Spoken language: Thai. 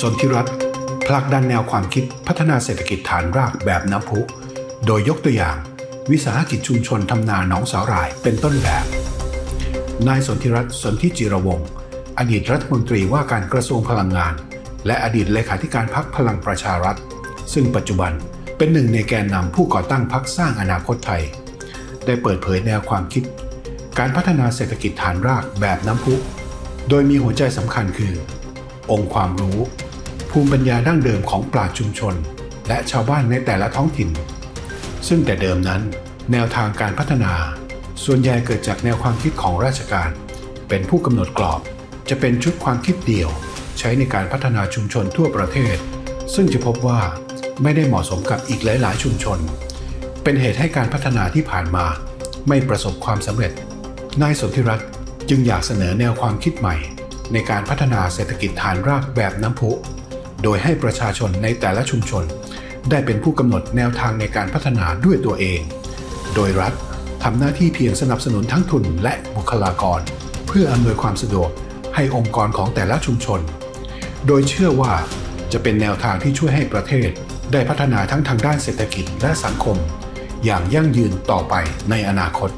สนธิรัตน์ผลักดันแนวความคิดพัฒนาเศรษฐกิจฐานรากแบบน้ำพุ โดยยกตัวอย่าง วิสาหกิจชุมชนทำนาหนองสาหร่ายเป็นต้นแบบ นายสนธิรัตน์สนธิจิรวงศ์อดีตรัฐมนตรีว่าการกระทรวงพลังงาน และอดีตเลขาธิการพรรคพลังประชารัฐ ซึ่งปัจจุบันเป็นหนึ่งในแกนนำผู้ก่อตั้งพรรคสร้างอนาคตไทย ได้เปิดเผยแนวความคิด การพัฒนาเศรษฐกิจฐานรากแบบน้ำพุ โดยมีหัวใจสำคัญคือ องค์ความรู้ ภูมิปัญญาดั้งเดิมของปราชญ์ชุมชน และชาวบ้านในแต่ละท้องถิ่น ซึ่งแต่เดิมนั้นแนวทางการพัฒนา ส่วนใหญ่เกิดจากแนวความคิดของราชการ เป็นผู้กำหนดกรอบ จะเป็นชุดความคิดเดี่ยว ใช้ในการพัฒนาชุมชนทั่วประเทศ ซึ่งจะพบว่าไม่ได้เหมาะสมกับอีกหลาย ๆ ชุมชน เป็นเหตุให้การพัฒนาที่ผ่านมา ไม่ประสบความสำเร็จ นายสนธิรัตน์จึงอยากเสนอแนวความคิดใหม่ ในการพัฒนาเศรษฐกิจฐานรากแบบน้ำพุ โดยให้ประชาชนในแต่ละชุมชน ได้เป็นผู้กำหนดแนวทางในการพัฒนาด้วยตัวเอง โดยรัฐทำหน้าที่เพียงสนับสนุนทั้งทุนและบุคลากร เพื่ออำนวยความสะดวกให้องค์กรของแต่ละชุมชน โดยเชื่อว่าจะเป็นแนวทางที่ช่วยให้ประเทศ ได้พัฒนาทั้งทางด้านเศรษฐกิจและสังคม อย่างยั่งยืนต่อไปในอนาคต